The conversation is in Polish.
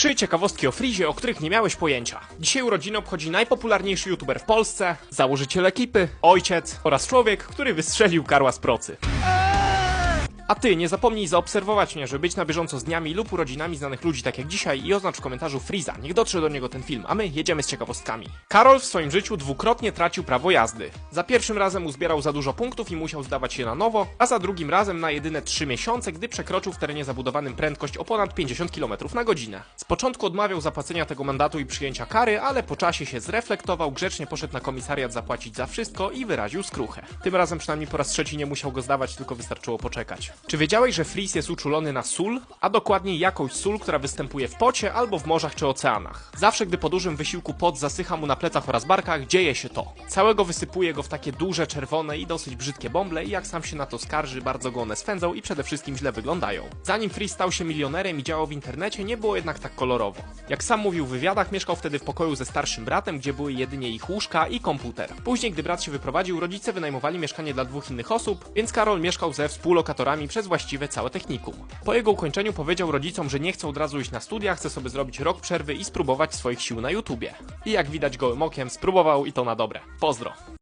Trzy ciekawostki o Frizie, o których nie miałeś pojęcia. Dzisiaj urodziny obchodzi najpopularniejszy youtuber w Polsce, założyciel ekipy, ojciec oraz człowiek, który wystrzelił karła z procy. A ty nie zapomnij zaobserwować mnie, żeby być na bieżąco z dniami lub urodzinami znanych ludzi tak jak dzisiaj i oznacz w komentarzu Friza. Niech dotrze do niego ten film, a my jedziemy z ciekawostkami. Karol w swoim życiu dwukrotnie tracił prawo jazdy. Za pierwszym razem uzbierał za dużo punktów i musiał zdawać je na nowo, a za drugim razem na jedyne 3 miesiące, gdy przekroczył w terenie zabudowanym prędkość o ponad 50 km na godzinę. Z początku odmawiał zapłacenia tego mandatu i przyjęcia kary, ale po czasie się zreflektował, grzecznie poszedł na komisariat zapłacić za wszystko i wyraził skruchę. Tym razem przynajmniej po raz trzeci nie musiał go zdawać, tylko wystarczyło poczekać. Czy wiedziałeś, że Freeze jest uczulony na sól, a dokładniej jakąś sól, która występuje w pocie albo w morzach czy oceanach? Zawsze, gdy po dużym wysiłku pot zasycha mu na plecach oraz barkach, dzieje się to. Całego wysypuje go w takie duże, czerwone i dosyć brzydkie bąble i jak sam się na to skarży, bardzo go one swędzą i przede wszystkim źle wyglądają. Zanim Freeze stał się milionerem i działał w internecie, nie było jednak tak kolorowo. Jak sam mówił w wywiadach, mieszkał wtedy w pokoju ze starszym bratem, gdzie były jedynie ich łóżka i komputer. Później, gdy brat się wyprowadził, rodzice wynajmowali mieszkanie dla dwóch innych osób, więc Karol mieszkał ze współlokatorami przez właściwie całe technikum. Po jego ukończeniu powiedział rodzicom, że nie chce od razu iść na studia, chce sobie zrobić rok przerwy i spróbować swoich sił na YouTubie. I jak widać gołym okiem, spróbował i to na dobre. Pozdro.